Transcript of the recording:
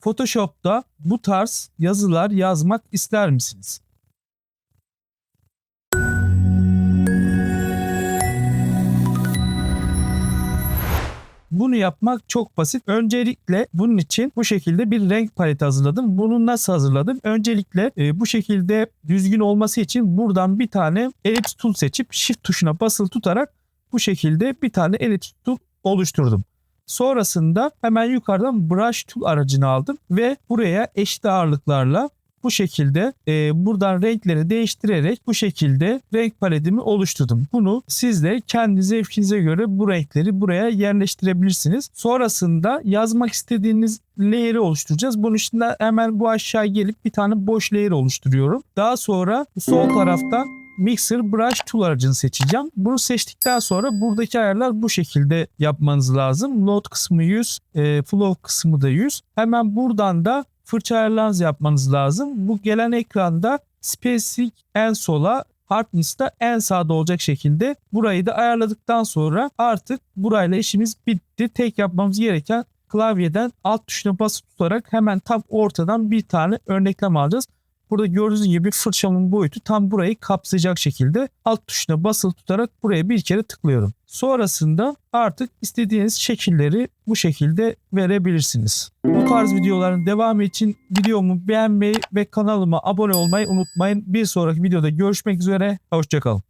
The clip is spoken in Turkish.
Photoshop'ta bu tarz yazılar yazmak ister misiniz? Bunu yapmak çok basit. Öncelikle bunun için bu şekilde bir renk paleti hazırladım. Bunu nasıl hazırladım? Öncelikle e, bu şekilde düzgün olması için buradan bir tane Ellipse tool seçip Shift tuşuna basılı tutarak bu şekilde bir tane Ellipse tool oluşturdum. Sonrasında hemen yukarıdan Brush Tool aracını aldım ve buraya eşit ağırlıklarla bu şekilde e, buradan renkleri değiştirerek bu şekilde renk paletimi oluşturdum. Bunu siz de kendi zevkinize göre bu renkleri buraya yerleştirebilirsiniz. Sonrasında yazmak istediğiniz layer'i oluşturacağız. Bunun için de hemen bu aşağı gelip bir tane boş layer oluşturuyorum. Daha sonra sol tarafta Mixer Brush Tool aracını seçeceğim. Bunu seçtikten sonra buradaki ayarlar bu şekilde yapmanız lazım. Load kısmı 100, e, Flow kısmı da 100. Hemen buradan da fırça ayarlarınızı yapmanız lazım. Bu gelen ekranda Specific en sola Hardness da en sağda olacak şekilde burayı da ayarladıktan sonra artık burayla işimiz bitti. Tek yapmamız gereken klavyeden alt tuşuna basıp tutarak hemen tam ortadan bir tane örneklem alacağız. Burada gördüğünüz gibi fırçamın boyutu tam burayı kapsayacak şekilde alt tuşuna basılı tutarak buraya bir kere tıklıyorum. Sonrasında artık istediğiniz şekilleri bu şekilde verebilirsiniz. Bu tarz videoların devamı için videomu beğenmeyi ve kanalıma abone olmayı unutmayın. Bir sonraki videoda görüşmek üzere. Hoşçakalın.